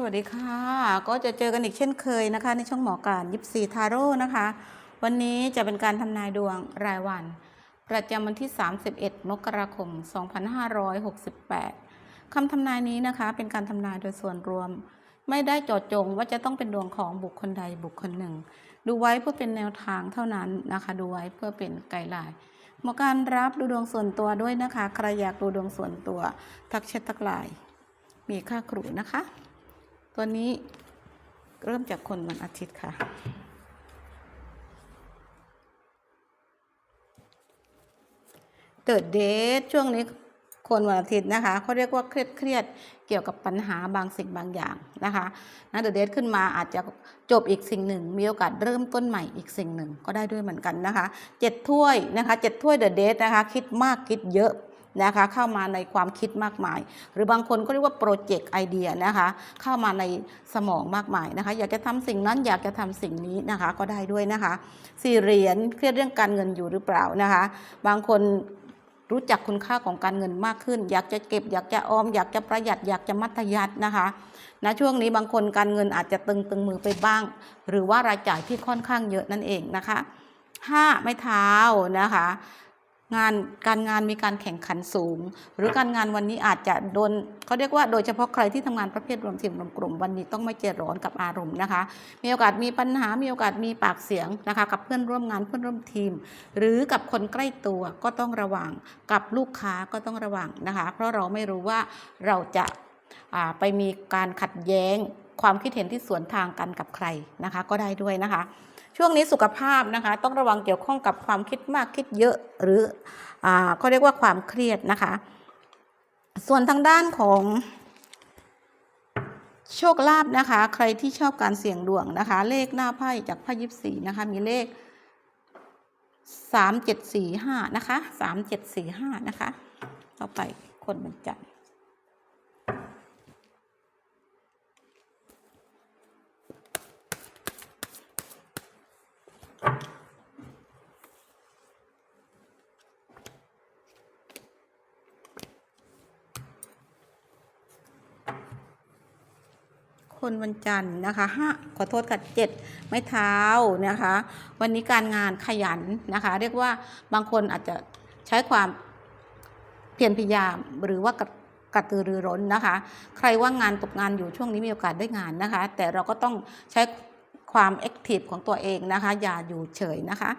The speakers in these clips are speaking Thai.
สวัสดีค่ะ ก็จะเจอกันอีกเช่นเคยนะคะ ในช่องหมอการยิปซีทาโร่นะคะ วันนี้จะเป็นการทำนายดวงรายวัน ประจำวันที่ 31 มกราคม 2568 คำทำนายนี้นะคะ เป็นการทำนายโดยส่วนรวม ไม่ได้เจาะจงว่าจะต้องเป็นดวงของบุคคลใดบุคคลหนึ่ง ดูไว้เพื่อเป็นแนวทางเท่านั้นนะคะ ดูไว้เพื่อเป็นไกด์ไลน์หมอการรับดูดวงส่วนตัวด้วยนะคะ ใครอยากดูดวงส่วนตัว ทักแชททักไลน์มีค่าครูนะคะ ตัวนี้เริ่มจากคนวันอาทิตย์ค่ะเติร์ดเดทช่วงนี้คนวันอาทิตย์นะคะเขาเรียกว่าเครียดเครียดเกี่ยวกับปัญหาบางสิ่งบางอย่างนะคะนะเดอะเดทขึ้นมาอาจจะจบอีกสิ่งหนึ่ง มีโอกาสเริ่มต้นใหม่อีกสิ่งหนึ่งก็ได้ด้วยเหมือนกันนะคะเจ็ดถ้วยนะคะเจ็ดถ้วยเดอะเดทนะคะคิดมากคิดเยอะ นะคะเข้ามาในความคิดมากมาย หรือบางคนก็เรียกว่าโปรเจกต์ไอเดียนะคะเข้ามาในสมองมากมายนะคะ อยากจะทำสิ่งนั้นอยากจะทำสิ่งนี้นะคะก็ได้ด้วยนะคะสี่เหรียญเครียดเรื่องการเงินอยู่หรือเปล่านะคะ บางคนรู้จักคุณค่าของการเงินมากขึ้น อยากจะเก็บ อยากจะออม อยากจะประหยัด อยากจะมัธยัตินะคะณช่วงนี้บางคนการเงินอาจจะตึงตึงมือไปบ้าง หรือว่ารายจ่ายที่ค่อนข้างเยอะนั่นเองนะคะห้าไม้เท้านะคะ งานการงานมีการแข่งขันสูง หรือการงานวันนี้อาจจะโดนเขาเรียกว่าโดยเฉพาะใครที่ทำงานประเภทรวมทีมรวมกลุ่มวันนี้ต้องไม่เจร้อนกับอารมณ์นะคะ มีโอกาสมีปัญหามีโอกาสมีปากเสียงนะคะ กับเพื่อนร่วมงานเพื่อนร่วมทีม หรือกับคนใกล้ตัวก็ต้องระวังกับลูกค้าก็ต้องระวังนะคะ เพราะเราไม่รู้ว่าเราจะอ่าไปมีการขัดแย้งความคิดเห็นที่สวนทางกันกับใครนะคะ ก็ได้ด้วยนะคะ ช่วงนี้สุขภาพนะคะ ต้องระวังเกี่ยวข้องกับความคิดมากคิดเยอะหรืออ่าเขาเรียกว่าความเครียดนะคะ ส่วนทางด้านของโชคลาภนะคะ ใครที่ชอบการเสี่ยงดวงนะคะ เลขหน้าไพ่จากไพ่ยิปซีนะคะ มีเลขสามเจ็ดสี่ห้านะคะสามเจ็ดสี่ห้านะคะ ต่อไปคนบรรจันทร์ คนวันจันทร์นะคะห้าขอโทษค่ะเจ็ดไม้เท้านะคะ วันนี้การงานขยันนะคะ เรียกว่าบางคนอาจจะใช้ความเพียรพยายามหรือว่ากกระตือรือร้นนะคะ ใครว่างงานตกงานอยู่ช่วงนี้มีโอกาสได้งานนะคะ แต่เราก็ต้องใช้ความแอคทีฟของตัวเองนะคะ อย่าอยู่เฉยนะคะ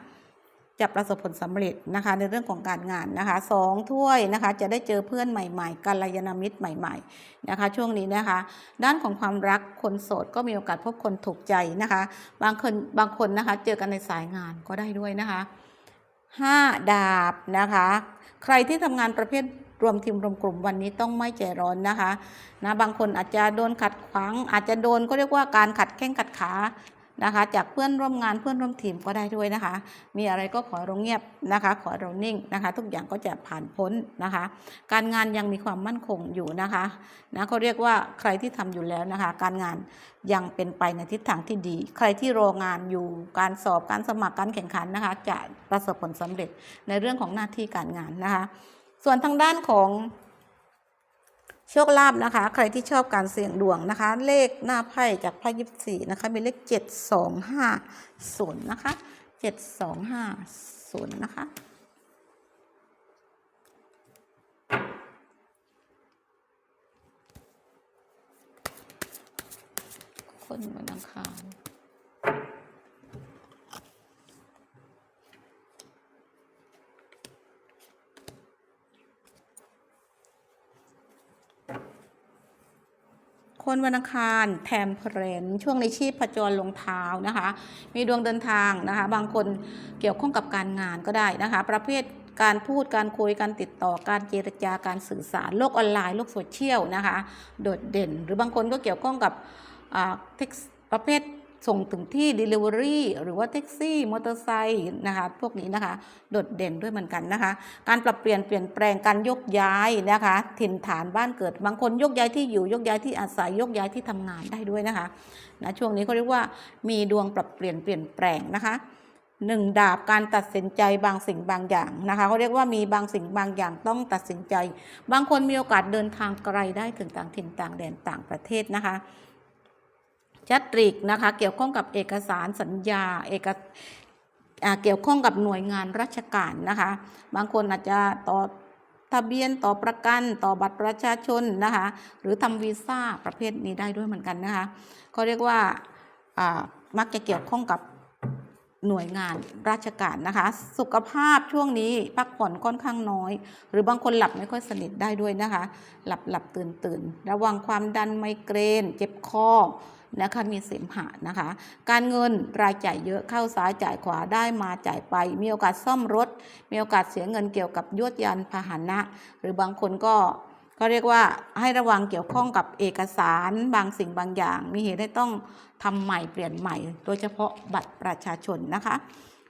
จะประสบผลสำเร็จนะคะในเรื่องของการงานนะคะสองถ้วยนะคะจะได้เจอเพื่อนใหม่ๆกัลยาณมิตรใหม่ๆนะคะช่วงนี้นะคะ ด้านของความรักคนโสดก็มีโอกาสพบคนถูกใจนะคะ บางคนบางคนนะคะเจอกันในสายงานก็ได้ด้วยนะคะห้าดาบนะคะ ใครที่ทำงานประเภทรวมทีมรวมกลุ่มวันนี้ต้องไม่ใจร้อนนะคะนะบางคนอาจจะโดนขัดขวางอาจจะโดนก็เรียกว่าการขัดแข้งขัดขา นะคะ จากเพื่อนร่วมงานเพื่อนร่วมทีมก็ได้ด้วยนะคะ มีอะไรก็ขอเราเงียบนะคะ ขอเรานิ่งนะคะ ทุกอย่างก็จะผ่านพ้นนะคะ การงานยังมีความมั่นคงอยู่นะคะนะเขาเรียกว่าใครที่ทำอยู่แล้วนะคะ การงานยังเป็นไปในทิศทางที่ดี ใครที่รองานอยู่การสอบการสมัครการแข่งขันนะคะ จะประสบผลสำเร็จในเรื่องของหน้าที่การงานนะคะ ส่วนทางด้านของ โชคลาภนะคะ ใครที่ชอบการเสี่ยงดวงนะคะ เลขหน้าไพ่จากไพ่ยิปซีนะคะมีเลขเจ็ดสองห้าศูนย์นะคะเจ็ดสองห้าศูนย์นะคะคนวันอังคาร คนวันอังคารแทมเพรนช่วงในชีพผจรลงเท้านะคะ มีดวงเดินทางนะคะ บางคนเกี่ยวข้องกับการงานก็ได้นะคะ ประเภทการพูดการคุยการติดต่อการเจรจาการสื่อสารโลกออนไลน์โลกโซเชียลนะคะ โดดเด่น หรือบางคนก็เกี่ยวข้องกับอ่าเท็กซ์ประเภท ส่งถึงที่ Delivery หรือว่าแท็กซี่ มอเตอร์ไซค์นะคะ พวกนี้นะคะ โดดเด่นด้วยเหมือนกันนะคะ การปรับเปลี่ยนเปลี่ยนแปลงการยกย้ายนะคะ ถิ่นฐานบ้านเกิด บางคนยกย้ายที่อยู่ยกย้ายที่อาศัยยกย้ายที่ทำงานได้ด้วยนะคะนะช่วงนี้เขาเรียกว่ามีดวงปรับเปลี่ยนเปลี่ยนแปลงนะคะหนึ่งดาบการตัดสินใจบางสิ่งบางอย่างนะคะเขาเรียกว่ามีบางสิ่งบางอย่างต้องตัดสินใจ บางคนมีโอกาสเดินทางไกลได้ถึงต่างถิ่นต่างแดนต่างประเทศนะคะ จัตริกนะคะเกี่ยวข้องกับเอกสารสัญญาเอกอเกี่ยวข้องกับหน่วยงานราชการนะคะ บางคนอาจจะต่อทะเบียนต่อประกันต่อบัตรประชาชนนะคะหรือทำวีซ่าประเภทนี้ได้ด้วยเหมือนกันนะคะเขาเรียกว่าอ่ามักจะเกี่ยวข้องกับหน่วยงานราชการนะคะ สุขภาพช่วงนี้พักผ่อนค่อนข้างน้อย หรือบางคนหลับไม่ค่อยสนิทได้ด้วยนะคะ หลับหลับตื่นตื่นระวังความดันไมเกรน เจ็บคอ นะคะมีเสมหะนะคะ การเงินรายจ่ายเยอะเข้าซ้ายจ่ายขวาได้มาจ่ายไป มีโอกาสซ่อมรถ มีโอกาสเสียเงินเกี่ยวกับยวดยานพาหนะ หรือบางคนก็ก็เรียกว่าให้ระวังเกี่ยวข้องกับเอกสารบางสิ่งบางอย่าง มีเหตุให้ต้องทำใหม่เปลี่ยนใหม่ โดยเฉพาะบัตรประชาชนนะคะ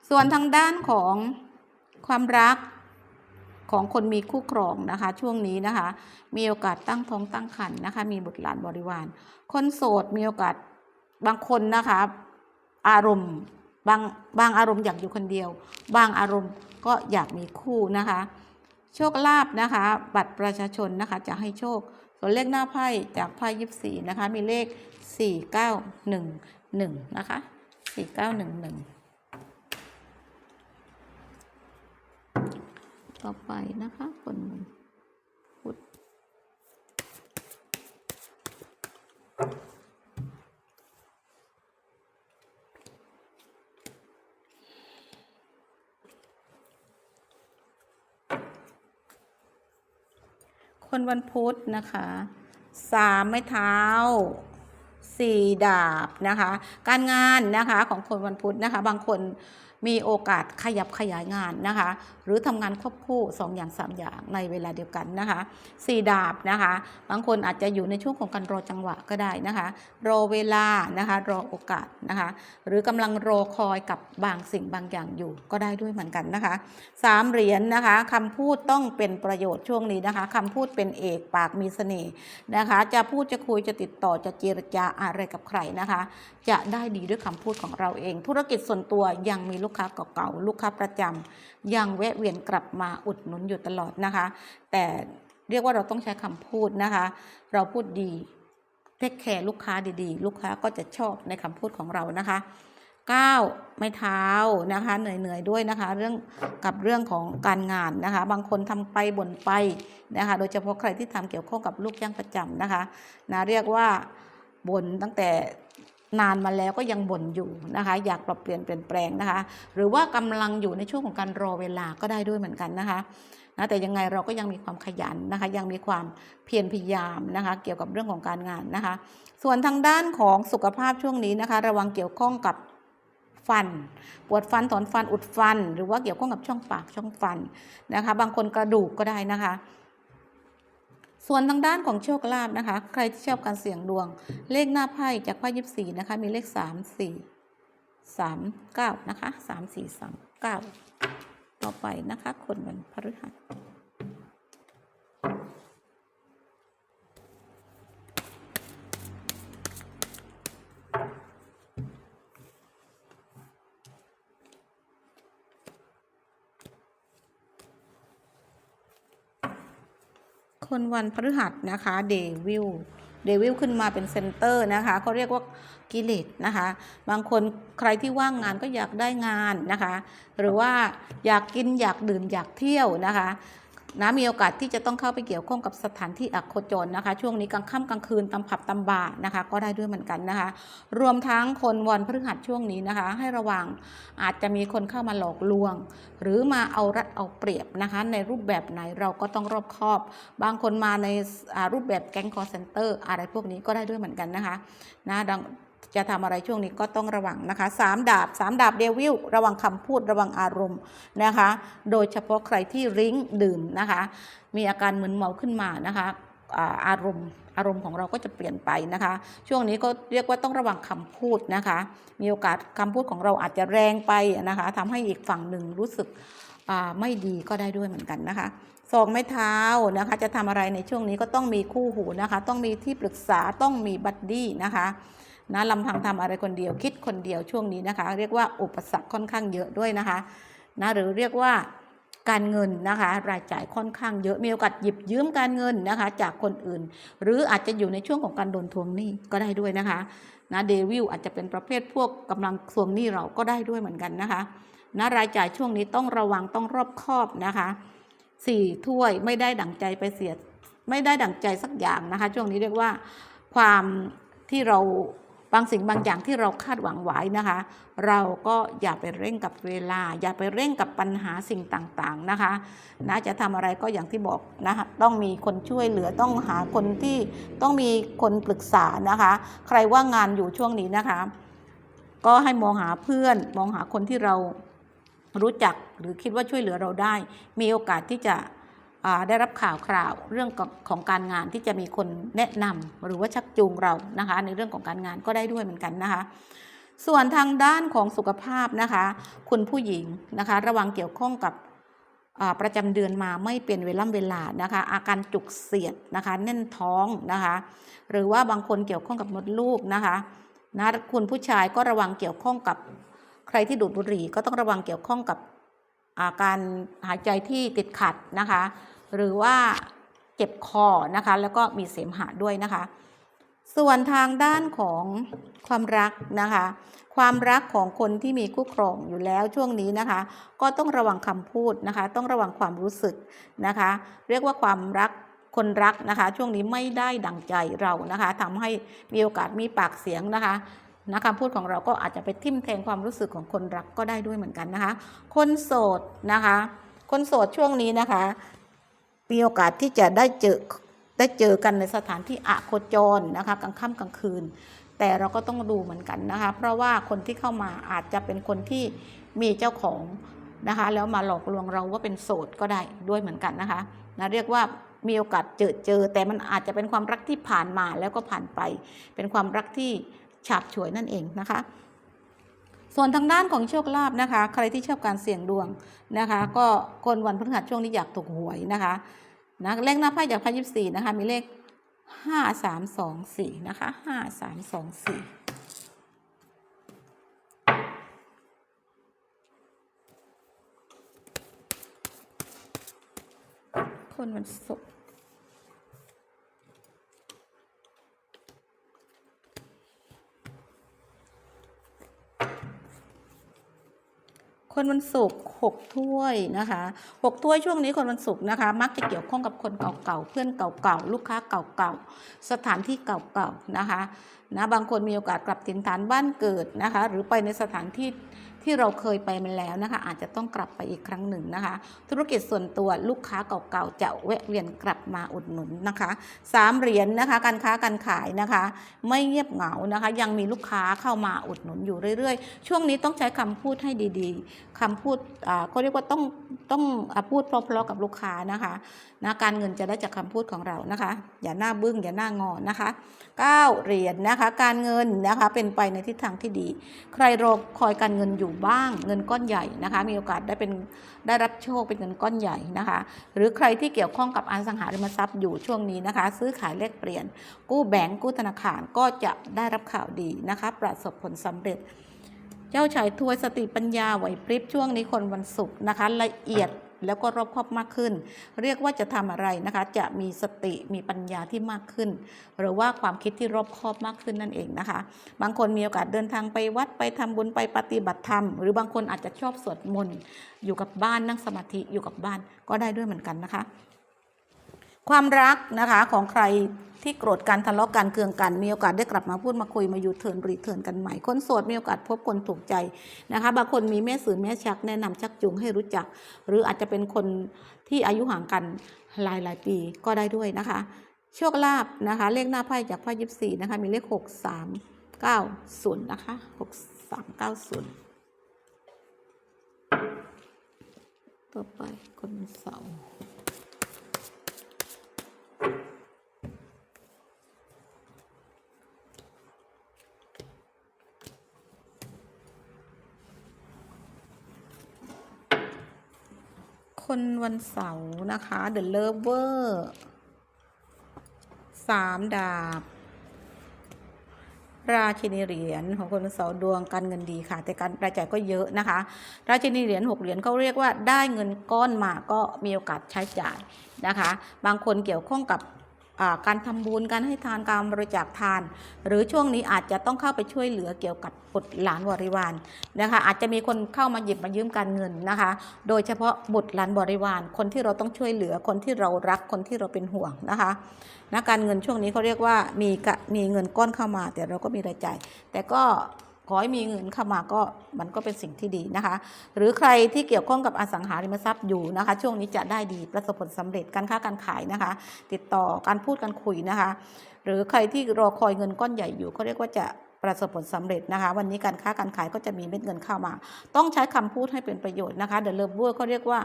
ส่วนทางด้านของความรัก ของคนมีคู่ครองนะคะ ช่วงนี้นะคะ มีโอกาสตั้งท้องตั้งครรภ์นะคะ มีบุตรหลานบริวาร คนโสดมีโอกาสบางคนนะคะ อารมณ์บางบางอารมณ์อยากอยู่คนเดียว บางอารมณ์ก็อยากมีคู่นะคะ โชคลาภนะคะ บัตรประชาชนนะคะจะให้โชค ส่วนเลขหน้าไพ่จากไพ่ยิบสี่นะคะ มีเลขสี่เก้าหนึ่งหนึ่งนะคะสี่เก้าหนึ่งหนึ่ง ต่อไปนะคะคนพุธคนวันพุธนะคะสามไม้เท้าสี่ดาบนะคะ การงานนะคะของคนวันพุธนะคะ บางคน มีโอกาสขยับขยายงานนะคะ หรือทำงานควบคู่สองอย่างสามอย่างในเวลาเดียวกันนะคะสี่ดาบนะคะ บางคนอาจจะอยู่ในช่วงของการรอจังหวะก็ได้นะคะ รอเวลานะคะ รอโอกาสนะคะ หรือกำลังรอคอยกับบางสิ่งบางอย่างอยู่ก็ได้ด้วยเหมือนกันนะคะสามเหรียญนะคะคำพูดต้องเป็นประโยชน์ช่วงนี้นะคะคำพูดเป็นเอกปากมีเสน่ห์นะคะ จะพูดจะคุยจะติดต่อจะเจรจาอะไรกับใครนะคะ จะได้ดีด้วยคำพูดของเราเอง ธุรกิจส่วนตัวยังมีลูกูกค้าเก่าๆลูกค้าประจำยังแวะเวียนกลับมาอุดหนุนอยู่ตลอดนะคะ แต่เรียกว่าเราต้องใช้คำพูดนะคะ เราพูดดีเทคแคร์ลูกค้าดีๆ ลูกค้าก็จะชอบในคำพูดของเรานะคะ9ไม้เท้านะคะเหนื่อยๆด้วยนะคะ เรื่องกับเรื่องของการงานนะคะ บางคนทำไปบ่นไปนะคะ โดยเฉพาะใครที่ทำเกี่ยวข้องกับลูกจ้างประจำนะคะนะเรียกว่าบ่นตั้งแต่ นานมาแล้วก็ยังบ่นอยู่นะคะ อยากปรับเปลี่ยนเปลี่ยนแปลงนะคะ หรือว่ากำลังอยู่ในช่วงของการรอเวลาก็ได้ด้วยเหมือนกันนะคะนะแต่ยังไงเราก็ยังมีความขยันนะคะ ยังมีความเพียรพยายามนะคะ เกี่ยวกับเรื่องของการงานนะคะ ส่วนทางด้านของสุขภาพช่วงนี้นะคะ ระวังเกี่ยวข้องกับฟัน ปวดฟันถอนฟันอุดฟัน หรือว่าเกี่ยวข้องกับช่องปากช่องฟันนะคะ บางคนกระดูกก็ได้นะคะ ส่วนทางด้านของโชคลาภนะคะ ใครที่ชอบการเสี่ยงดวง เลขหน้าไพ่จากไพ่ยิบสี่นะคะ มีเลขสามสี่สามเก้านะคะสามสี่สามเก้าต่อไปนะคะ คนวันพฤหัส นวันพฤหัสนะคะเดวิลเดวิลขึ้นมาเป็นเซนเตอร์นะคะเขาเรียกว่ากิเลสนะคะ บางคนใครที่ว่างงานก็อยากได้งานนะคะ หรือว่าอยากกินอยากดื่มอยากเที่ยวนะคะ นะมีโอกาสที่จะต้องเข้าไปเกี่ยวข้องกับสถานที่อักโคจรนะคะ ช่วงนี้กลางค่ำกลางคืนตำผับตำบาร์นะคะ ก็ได้ด้วยเหมือนกันนะคะ รวมทั้งคนวันพฤหัสช่วงนี้นะคะ ให้ระวังอาจจะมีคนเข้ามาหลอกลวง หรือมาเอารัดเอาเปรียบนะคะ ในรูปแบบไหนเราก็ต้องรอบคอบ บางคนมาในรูปแบบแก๊งคอร์เซนเตอร์อะไรพวกนี้ก็ได้ด้วยเหมือนกันนะคะนะดัง จะทำอะไรช่วงนี้ก็ต้องระวังนะคะสามดาบสามดาบเดวิลระวังคำพูดระวังอารมณ์นะคะ โดยเฉพาะใครที่ริ้งดื่มนะคะ มีอาการมึนเมาขึ้นมานะคะอารมณ์อารมณ์ของเราก็จะเปลี่ยนไปนะคะ ช่วงนี้ก็เรียกว่าต้องระวังคำพูดนะคะ มีโอกาสคำพูดของเราอาจจะแรงไปนะคะทำให้อีกฝั่งหนึ่งรู้สึกไม่ดีก็ได้ด้วยเหมือนกันนะคะสองไม้เท้านะคะ จะทำอะไรในช่วงนี้ก็ต้องมีคู่หูนะคะ ต้องมีที่ปรึกษาต้องมีบัดดี้นะคะ นะลำพังทำอะไรคนเดียวคิดคนเดียวช่วงนี้นะคะ เรียกว่าอุปสรรคค่อนข้างเยอะด้วยนะคะนะหรือเรียกว่าการเงินนะคะ รายจ่ายค่อนข้างเยอะมีโอกาสหยิบยืมการเงินนะคะ จากคนอื่น หรืออาจจะอยู่ในช่วงของการโดนทวงหนี้ก็ได้ด้วยนะคะนะเดวิลอาจจะเป็นประเภทพวกกำลังทวงหนี้เราก็ได้ด้วยเหมือนกันนะคะนะรายจ่ายช่วงนี้ต้องระวังต้องรอบคอบนะคะสี่ถ้วยไม่ได้ดั่งใจไปเสียไม่ได้ดั่งใจสักอย่างนะคะ ช่วงนี้เรียกว่าความที่เรา บางสิ่งบางอย่างที่เราคาดหวังไว้นะคะ เราก็อย่าไปเร่งกับเวลา อย่าไปเร่งกับปัญหาสิ่งต่างๆนะคะนะจะทำอะไรก็อย่างที่บอกนะคะต้องมีคนช่วยเหลือต้องหาคนที่ต้องมีคนปรึกษานะคะ ใครว่างงานอยู่ช่วงนี้นะคะ ก็ให้มองหาเพื่อนมองหาคนที่เรารู้จักหรือคิดว่าช่วยเหลือเราได้ มีโอกาสที่จะ ได้รับข่าวคราวเรื่องของการงานที่จะมีคนแนะนำหรือว่าชักจูงเรานะคะ ในเรื่องของการงานก็ได้ด้วยเหมือนกันนะคะ ส่วนทางด้านของสุขภาพนะคะ คุณผู้หญิงนะคะ ระวังเกี่ยวข้องกับประจำเดือนมาไม่เป็นเวล่ำเวลานะคะ อาการจุกเสียดนะคะแน่นท้องนะคะ หรือว่าบางคนเกี่ยวข้องกับมดลูกนะคะนะคุณผู้ชายก็ระวังเกี่ยวข้องกับใครที่ดูดบุหรี่ก็ต้องระวังเกี่ยวข้องกับ การหายใจที่ติดขัดนะคะ หรือว่าเจ็บคอนะคะแล้วก็มีเสมหะด้วยนะคะ ส่วนทางด้านของความรักนะคะ ความรักของคนที่มีคู่ครองอยู่แล้วช่วงนี้นะคะ ก็ต้องระวังคำพูดนะคะ ต้องระวังความรู้สึกนะคะ เรียกว่าความรักคนรักนะคะ ช่วงนี้ไม่ได้ดังใจเรานะคะทำให้มีโอกาสมีปากเสียงนะคะ นะคำพูดของเราก็อาจจะไปทิ่มแทงความรู้สึกของคนรักก็ได้ด้วยเหมือนกันนะคะ คนโสดนะคะ คนโสดช่วงนี้นะคะ มีโอกาสที่จะได้เจอได้เจอกันในสถานที่อะโคจรนะคะกลางค่ำกลางคืน แต่เราก็ต้องดูเหมือนกันนะคะ เพราะว่าคนที่เข้ามาอาจจะเป็นคนที่มีเจ้าของนะคะ แล้วมาหลอกลวงเราว่าเป็นโสดก็ได้ด้วยเหมือนกันนะคะนะเรียกว่ามีโอกาสเจอเจอ แต่มันอาจจะเป็นความรักที่ผ่านมาแล้วก็ผ่านไป เป็นความรักที่ ฉาบฉวยนั่นเองนะคะ ส่วนทางด้านของโชคลาภนะคะ ใครที่ชอบการเสี่ยงดวงนะคะ ก็คนวันพฤหัสช่วงนี้อยากถูกหวยนะคะนะเลขหน้าไพ่จากไพ่ยิบสี่นะคะ มีเลขห้าสามสองสี่นะคะห้าสามสองสี่คนวันศุก คนวันศุกร์หกถ้วยนะคะหกถ้วยช่วงนี้คนวันศุกร์นะคะ มักจะเกี่ยวข้องกับคนเก่าๆเพื่อนเก่าๆลูกค้าเก่าๆสถานที่เก่าๆนะคะนะบางคนมีโอกาสกลับถิ่นฐานบ้านเกิดนะคะ หรือไปในสถานที่ที่เราเคยไปมาแล้วนะคะ อาจจะต้องกลับไปอีกครั้งหนึ่งนะคะ ธุรกิจส่วนตัวลูกค้าเก่าๆจะแวะเวียนกลับมาอุดหนุนนะคะสามเหรียญนะคะ การค้าการขายนะคะ ไม่เงียบเหงานะคะ ยังมีลูกค้าเข้ามาอุดหนุนอยู่เรื่อยๆ ช่วงนี้ต้องใช้คำพูดให้ดีๆคำพูดอ่าเขาเรียกว่าต้องต้องพูดเพราะๆกับลูกค้านะคะนะการเงินจะได้จากคำพูดของเรานะคะ อย่าหน้าบึ้งอย่าหน้างอนะคะเก้าเหรียญนะคะ การเงินนะคะเป็นไปในทิศทางที่ดี ใครรอคอยการเงินอยู่บ้างเงินก้อนใหญ่นะคะ มีโอกาสได้เป็นได้รับโชคเป็นเงินก้อนใหญ่นะคะ หรือใครที่เกี่ยวข้องกับอสังหาริมทรัพย์อยู่ช่วงนี้นะคะ ซื้อขายแลกเปลี่ยน กู้แบงก์กู้ธนาคารก็จะได้รับข่าวดีนะคะ ประสบผลสำเร็จ เจ้าชายทวยสติปัญญาไหวพริบช่วงนี้คนวันศุกร์นะคะ ละเอียด แล้วก็รอบครอบมากขึ้น เรียกว่าจะทำอะไรนะคะ จะมีสติมีปัญญาที่มากขึ้น หรือว่าความคิดที่รอบครอบมากขึ้นนั่นเองนะคะ บางคนมีโอกาสเดินทางไปวัดไปทำบุญไปปฏิบัติธรรม หรือบางคนอาจจะชอบสวดมนต์อยู่กับบ้านนั่งสมาธิอยู่กับบ้านก็ได้ด้วยเหมือนกันนะคะ ความรักนะคะของใครที่โกรธกันทะเลาะกันเคืองกันมีโอกาสได้กลับมาพูดมาคุยมาอยู่เทินรีเทินกันใหม่ คนโสดมีโอกาสพบคนถูกใจนะคะบางคนมีแม่สื่อแม่ชักแนะนำชักจูงให้รู้จัก หรืออาจจะเป็นคนที่อายุห่างกันหลายหลายปีก็ได้ด้วยนะคะ โชคลาภนะคะ เลขหน้าไพ่จากไพ่ยิบสี่นะคะมีเลขหกสามเก้าศูนย์นะคะหกสามเก้าศูนย์ต่อไปคนเสาร์ คนวันเสาร์นะคะ The Lover สามดาบ ราชินีเหรียญของคนเสาร์ดวงการเงินดีค่ะ แต่การรายจ่ายก็เยอะนะคะ ราชินีเหรียญหกเหรียญเขาเรียกว่าได้เงินก้อนมาก็มีโอกาสใช้จ่ายนะคะ บางคนเกี่ยวข้องกับ การทำบุญการให้ทานการบริจาคทาน หรือช่วงนี้อาจจะต้องเข้าไปช่วยเหลือเกี่ยวกับบุตรหลานบริวารนะคะอาจจะมีคนเข้ามาหยิบมายืมการเงินนะคะ โดยเฉพาะบุตรหลานบริวาร คนที่เราต้องช่วยเหลือคนที่เรารักคนที่เราเป็นห่วงนะคะนะการเงินช่วงนี้เขาเรียกว่ามีกะมีเงินก้อนเข้ามา แต่เราก็มีรายจ่ายแต่ก็ ขอให้มีเงินเข้ามาก็มันก็เป็นสิ่งที่ดีนะคะ หรือใครที่เกี่ยวข้องกับอสังหาริมทรัพย์อยู่นะคะ ช่วงนี้จะได้ดีประสบผลสำเร็จการค้าการขายนะคะ ติดต่อการพูดการคุยนะคะ หรือใครที่รอคอยเงินก้อนใหญ่อยู่ก็เรียกว่าจะประสบผลสำเร็จนะคะ วันนี้การค้าการขายก็จะมีเม็ดเงินเข้ามา ต้องใช้คำพูดให้เป็นประโยชน์นะคะเดอะเลิฟเวอร์ก็เรียกว่า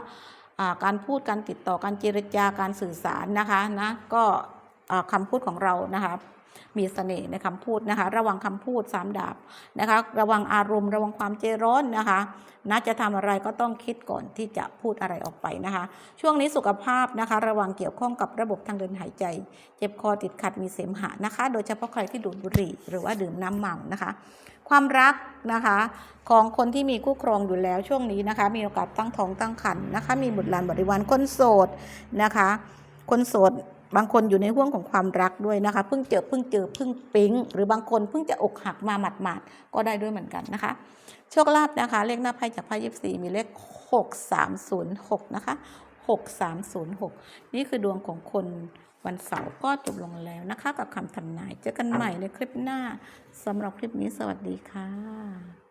การพูดการติดต่อการเจรจาการสื่อสารนะคะนะก็อ่าคำพูดของเรานะคะ มีเสน่ห์ในคำพูดนะคะ ระวังคำพูดสามดาบนะคะ ระวังอารมณ์ ระวังความใจร้อนนะคะนะจะทำอะไรก็ต้องคิดก่อนที่จะพูดอะไรออกไปนะคะ ช่วงนี้สุขภาพนะคะ ระวังเกี่ยวข้องกับระบบทางเดินหายใจ เจ็บคอติดขัดมีเสมหะนะคะ โดยเฉพาะใครที่ดูดบุหรี่หรือว่าดื่มน้ำเมานะคะ ความรักนะคะของคนที่มีคู่ครองอยู่แล้วช่วงนี้นะคะ มีโอกาสตั้งท้องตั้งครรภ์นะคะ มีบุตรหลานบริวารคนโสดนะคะ คนโสด บางคนอยู่ในห่วงของความรักด้วยนะคะ เพิ่งเจอเพิ่งเจอเพิ่งปิ๊ง หรือบางคนเพิ่งจะอกหักมาหมาดๆก็ได้ด้วยเหมือนกันนะคะ โชคลาภนะคะ เลขหน้าไพ่จากไพ่ยิปซีมีเลข6306นย์หกนะคะ6306นี่คือดวงของคนวันเสาร์ก็จบลงแล้วนะคะ กับคำทำนายเจอกันใหม่ในคลิปหน้าสำหรับคลิปนี้สวัสดีค่ะ